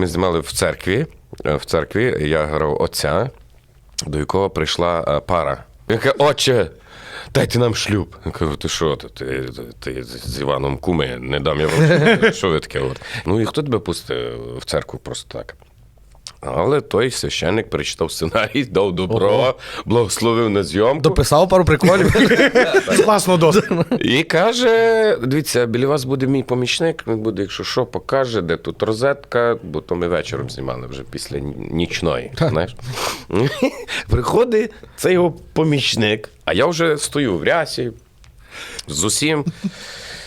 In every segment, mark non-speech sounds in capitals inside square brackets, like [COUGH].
Ми знімали в церкві. Е, В церкві я грав отця, до якого прийшла е, пара. Він каже, отче, дайте нам шлюб. Я кажу, ти що, ти, ти, ти з Іваном куми, не дам я вам. [LAUGHS] Що ви таке? Ну і хто тебе пустив в церкву просто так? Але той священник прочитав сценарій, дав добро, благословив на зйомку. Дописав пару приколів. [LAUGHS] Класно досить. І каже: дивіться, біля вас буде мій помічник, він буде, якщо що, покаже, де тут розетка, бо то ми вечором знімали вже після нічної. Знаєш? [LAUGHS] Приходить цей його помічник, а я вже стою в рясі з усім.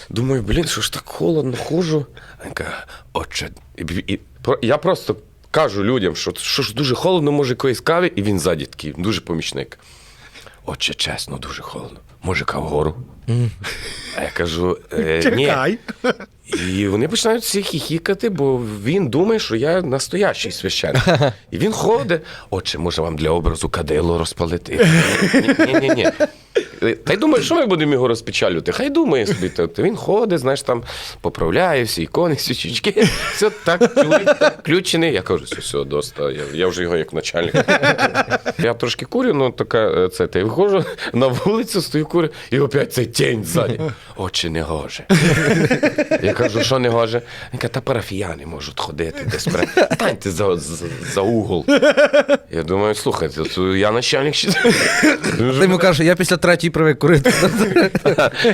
Думаю, блін, що ж так холодно хожу. Він каже, отче, я просто кажу людям, що, що ж дуже холодно, може якоїсь кави, і він ззаді такий, дуже помічник. Отче, чесно, дуже холодно. Може, кавгору? А я кажу, е, ні. Чекай. І вони починають всі хіхікати, бо він думає, що я настоящий священник. І він ходить. Отче, може вам для образу кадило розпалити? Ні, ні, ні. Та й думаю, що ми будемо його розпечалювати? Хай думає собі. То то він ходить, знаєш, там поправляє всі ікони, свічечки. Все так чоловік так включений. Я кажу, все, все, доста. Я, я вже його як начальник. Я трошки курю, ну така е, це. Та й виходжу на вулицю, стою курю, і опять цей тінь ззаді. Очі не гоже. Я кажу, що не гоже? Він каже, та парафіяни можуть ходити десь. Станьте за, за, за угол. Я думаю, слухайте, я начальник. Ти йому кажеш, я після третьої привик курити. [LAUGHS]